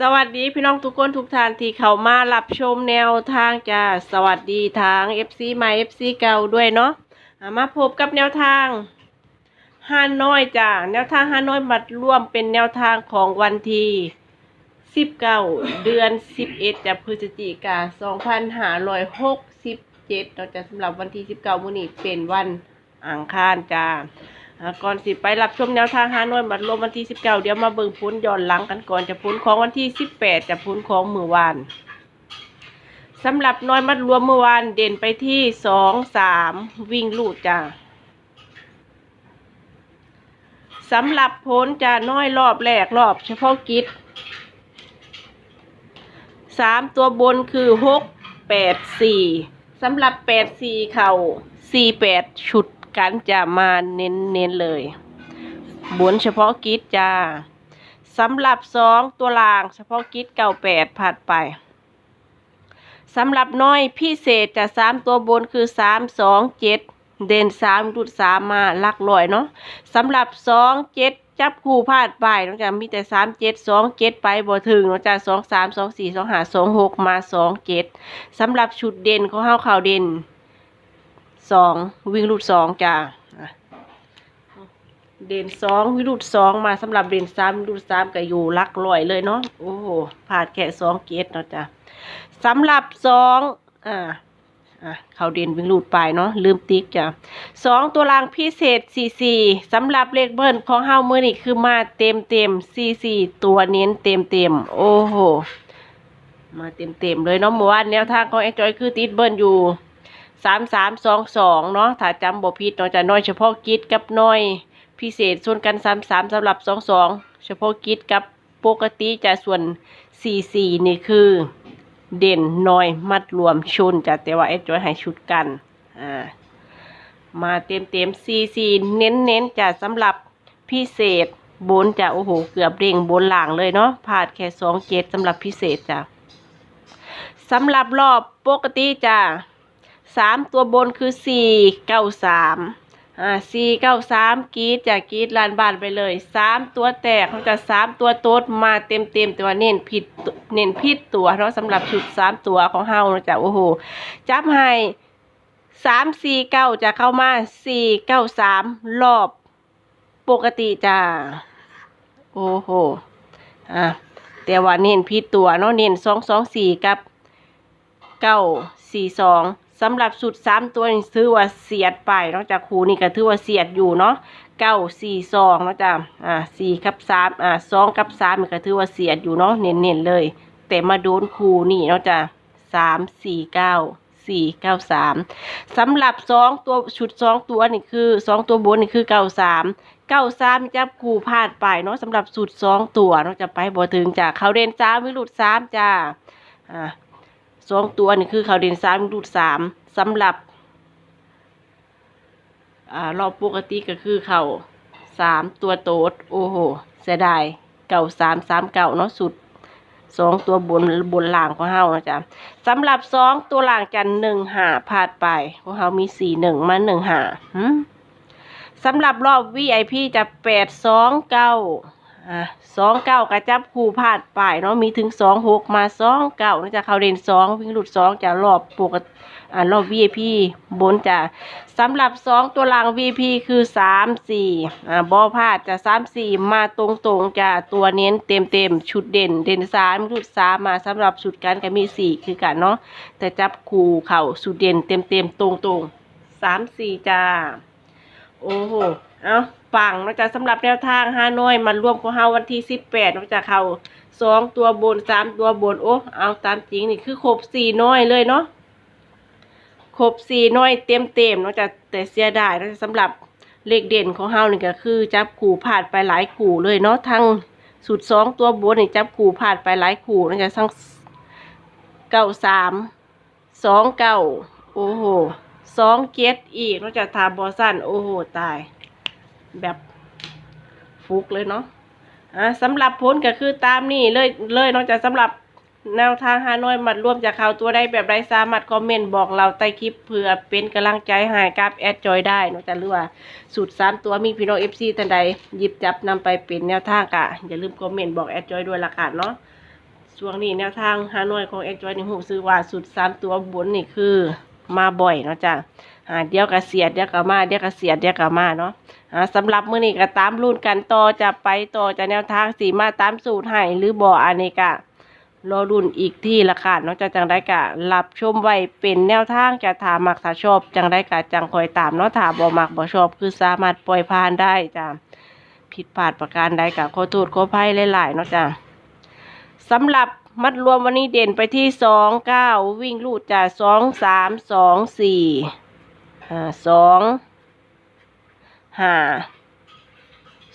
สวัสดีพี่น้องทุกคนทุกท่านที่เข้ามารับชมแนวทางจ้าสวัสดีทาง FC ใหม่ FC เก่าด้วยเนาะมาพบกับแนวทางฮานอยจ้าแนวทางฮานอยมัดร่วมเป็นแนวทางของวันที่19เดือน11จากพฤศจิกา2567เนาะจ้ะสำหรับวันที่19มื้อนี้เป็นวันอังคารจ้า ก่อนสิไปรับชมแนวทางฮานอยบัตรวมวันที่ 19 เดี๋ยวมาเบิ่งพุ้นย้อนหลังกันก่อนจะพุ้นของวันที่ 18 จะพุ้นของมือวานสำหรับน้อยมัดรวมเมื่อวานเด่นไปที่2 3วิ่งลูดจ้าสำหรับพ้นจะน้อยรอบแรกรอบเฉพาะกิจสามตัวบนคือหกแปดสี่สำหรับแปดสี่เข่าสี่แปดชุด กันจะมาเน้นเน้นๆเลย บนเฉพาะกิจจ้าสำหรับสองตัวล่างเฉพาะกิจเก่าแปดผัดไปสำหรับน้อยพิเศษจะสามตัวบนคือสามสองเจ็ดเด่นสามรุดสามมาลักลอยเนาะสำหรับสองเจ็ดจับคู่พลาดไปน้องจะมีแต่สามเจ็ดสองเจ็ดไปบ่ถึงน้องจะสองสามสองสี่สองห้าสองหกมาสองเจ็ดสำหรับชุดเด่นของเฮาข่าวเด่น สองวิ่งรูดสองจ้าเด่นสองวิ่งรูดสองมาสำหรับเด่นสามวิ่งรูดสามก็อยู่ลักลอยเลยเนาะโอ้โหพลาดแค่สองเกตเนาะจ้ะสำหรับสองอ่าอะเขาเด่นวิ่งลูดไปเนาะลืมติ๊กจ้ะสองตัวรางพิเศษสี่สี่สำหรับเลขเบิ้ลของเฮาเมื่อนี่คือมาเต็มเต็มสี่สี่ตัวเน้นเต็มเต็มโอ้โหมาเต็มเต็มเลยเนาะเมื่อวานแนวทางของแอจอยคือติดเบิ้ลอยู่ สามสามสองสองเนาะถ้าจำบ่ผิดเนาะจะน้อยเฉพาะกิจกับน้อยพิเศษส่วนกันสามสามสำหรับสองสองเฉพาะกิจกับปกติจะส่วนสี่สี่นี่คือ เด่นน้อยมัดรวมชุนจะแต่ว่าเอ็ดจอยให้ชุดกันอ่ามาเต็มเต็มซีซีเน้นเน้นจะสำหรับพิเศษบนจะโอ้โหเกือบเร่งบนหลังเลยเนาะพลาดแค่สองเกตสำหรับพิเศษจ้ะสำหรับรอบปกติจ้ะ สามตัวบนคือสี่เก้าสามอ่าสี่เก้าสามกีดจ้ะกรีดลานบานไปเลยสามตัวแตกเขาจะสามตัวโต๊ดมาเต็มเต็มแต่ว่าเน้นผิดเน้นผิดตัวเนาะสำหรับชุดสามตัวของเฮานะจ้ะโอ้โหจับให้สามสี่เก้าจะเข้ามาสี่เก้าสามรอบปกติจ้าโอ้โหอะแต่ว่าเน้นผิดตัวเนาะเน้นสองสองสี่กับเก้าสี่สอง สำหรับสุดสามตัวนี่ถือว่าเสียดไปนาะจากคูนี่ก็ถือว่าเสียดอยู่เนาะเก้าสี่สองนะจ้ะอ่าสี่กับสามอ่าสองกับสามนี่ก็ถือว่าเสียดอยู่เนาะเน้นๆเลย แต่มาโดนคูนี่เนาะจ้ะสามสี่เก้าสี่เก้าสามสำหรับสองตัวชุดสองตัวนี่คือสองตัวบนนี่คือเก้าสามเก้าสามจับคูพลาดไปเนาะสำหรับสุดสองตัวเนาะจะไปบ่ถึงจ้ะเขาเด่นสามวิรุดสามจ้าอ่า สองตัวนี่คือเขาเด่นสามวิรุดสามสำหรับรอบปกติก็คือเขาสามตัวโต๊ดโอ้โหเสียดายเก่าสามสามเก่าเนาะสุดสองตัวบนบนล่างของเฮานะจ๊ะสำหรับสองตัวล่างจันหนึ่งหาพาดไปของเฮามีสี่หนึ่งมาหนึ่งหาสำหรับรอบ VIP จะแปดสองเก้า สองเก้ากระจับคู่พาดไปเนาะมีถึงสองหกมาสองเก้านะจ๊ะเขาเด่นสองวิ่งหลุดสองจะรอบปกติอ่ารอบ VIP บนจะสำหรับสองตัวราง VP คือสามสี่อ่าบอพลาดจะสามสี่มาตรงตรงจะตัวเน้นเต็มเต็มชุดเด่นเด่นสามชุดสามมาสำหรับชุดกันก็มีสี่คือกันเนาะแต่จับคู่เข่าชุดเด่นเต็มเต็มตรงตรงสามสี่จ้าโอ้โห เอ้า ปังนาะจ๊ะสำหรับแนวทางฮานอยมันร่วมของเฮาวันที่สิบแปดนาะจ๊ะเขาสองตัวบนสามตัวบนโอ้เอาตามจริงนี่คือครบสี่น้อยเลยเนาะครบสี่น้อยเต็มเต็มนาะจะแต่เสียดายเนาะสำหรับเลขเด่นของเฮานี่ก็คือจับขู่ผ่านไปหลายขู่เลยเนาะทั้งสุดสองตัวบนนี่จับขู่ผ่านไปหลายขู่นาะจะทั้งเก้าสามสองเก้าโอ้โหสองเจ็ดอีกนาะจะทาบอสันโอ้โหตาย แบบฟุกเลยเนาะอะสำหรับผลก็คือตามนี่เลยเลยนาะจะสำหรับแนวทางฮานอยมัดร่วมจากเขาตัวได้แบบไรสามารถคอมเมนต์บอกเราใต้คลิปเพื่อเป็นกำลังใจให้กับแอดจอยได้นอะจะหรือว่าสูตรสามตัวมีพี่น้องเอฟซีท่านใดหยิบจับนำไปเป็นแนวทางกะอย่าลืมคอมเมนต์บอกแอดจอยด้วยละกันเนาะช่วงนี้แนวทางฮานอยของเอ็กจอยนี่หูซื้อว่าสุดสามตัวบนนี่คือมาบ่อยเนาะจ้ะ อ่าเดี๋ยวก็เสียดเดี๋ยวก็มาเดี๋ยวก็เสียดเดี๋ยวก็มาเนาะสำหรับมื้อนี้ก็ตามรุ่นกันต่อจะไปต่อจะแนวทางสีมาตามสูตรให้หรือบ่อันนี้ก็รอรุ่นอีกที่ละค่ะเนาะจะจังได้กะรับชมไว้เป็นแนวทางจะถามมักถ้าชอบ จังได้กะจังคอยตามเนาะถ้าบ่มักบ่ชอบคือสามารถปล่อยผ่านได้จ้ะผิดพลาดประการใดกะขอโทษขออภัยหลายๆเนาะจ้ะสำหรับมัดรวมวันนี้เด่นไปที่สองเก้าวิ่งลูดจาสองสามสองสี่ อ่าสองห้า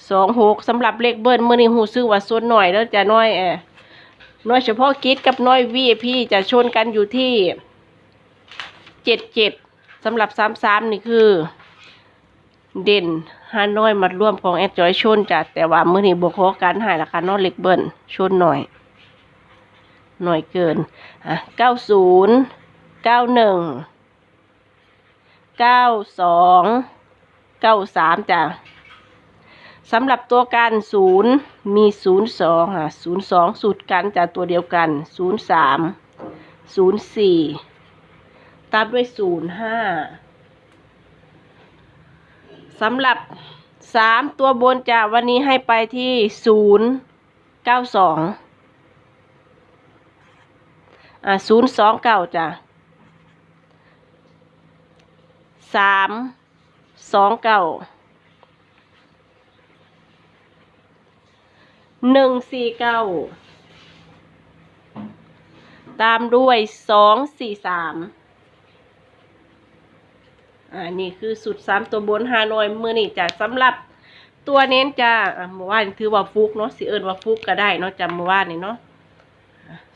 สองหกสำหรับเลขเบิ้ลมื่อนี้หูซื้อว่าส่วนหน่อยแล้วจะน้อยแอน้อยเฉพาะกิจกับน้อยวีพี่จะชนกันอยู่ที่เจ็ดเจ็ดสำหรับสามสามนี่คือ เด่นฮาน้อยมัดร่วมของแอดจอยชนจ้ะแต่ว่ามื่อนี้บวกขอการหายราคาน้อยเล็กเบิ้ลชนหน่อย หน่อยเกินอะเก้าศูนย์เก้าหนึ่ง เก้าสองเก้าสามจ้ะสำหรับตัวการศูนย์มีศูนย์สองอะศูนย์สองสูตรกันจากตัวเดียวกันศูนย์สามศูนย์สี่ตามด้วยศูนย์ห้าสำหรับสามตัวบนจะวันนี้ให้ไปที่ศูนย์เก้าสองอ่าศูนย์สองเก้าจ้ะ สามสองเก้าหนึ่งสี่เก้าตามด้วยสองสี่สามอ่านี่คือสุดสามตัวบนฮานอยมือนี่จ้ะสำหรับตัวเน้นจ้ะเมื่อวานถือว่าฟุกเนาะสิเอิญว่าฟุกก็ได้เนาะจำเมื่อวานนี่เนาะ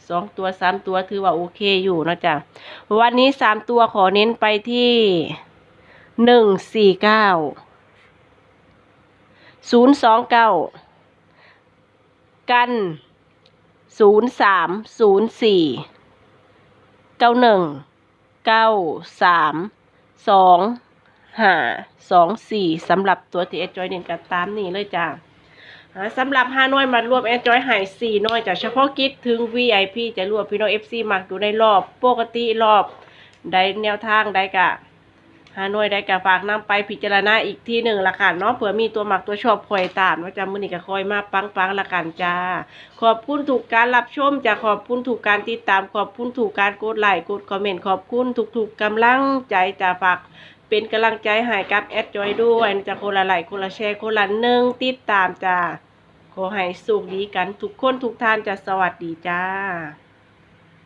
สองตัวสามตัวถือว่าโอเคอยู่เนอะจ๊ะวันนี้สามตัวขอเน้นไปที่ หนึ่งสี่เก้าศูนย์สองเก้ากันศูนย์สามศูนย์สี่เก้าหนึ่งเก้าสามสองห้าสองสี่สำหรับตัวที่เอจอยเด่นกันตามนี้เลยจ้าสำหรับฮานอยมารวมแอจอยไฮซีน้อยจากเฉพาะกิจถึง VIP จะรวมพี่น้อง FC มักอยู่ในรอบปกติรอบ ได้แนวทางได้กะ ฮานอยได้กะฝากนำไปพิจารณาอีกที่หนึ่งละกันเนาะเผื่อมีตัวหมักตัวชอบคอยตามว่าจะมือนี้ก็คอยมาปังปังๆละกันจ้า ขอบคุณถูกการรับชมจะขอบคุณถูกการติดตามขอบคุณถูกการกดไลค์กดคอมเมนต์ขอบคุณทุกๆกำลังใจจะฝากเป็นกำลังใจให้กับแอดจอยด้วยจะคนละไลค์คนละแชร์คนละหนึ่งติดตามจ้าขอให้สุขดีกันทุกคนทุกท่านจะสวัสดีจ้า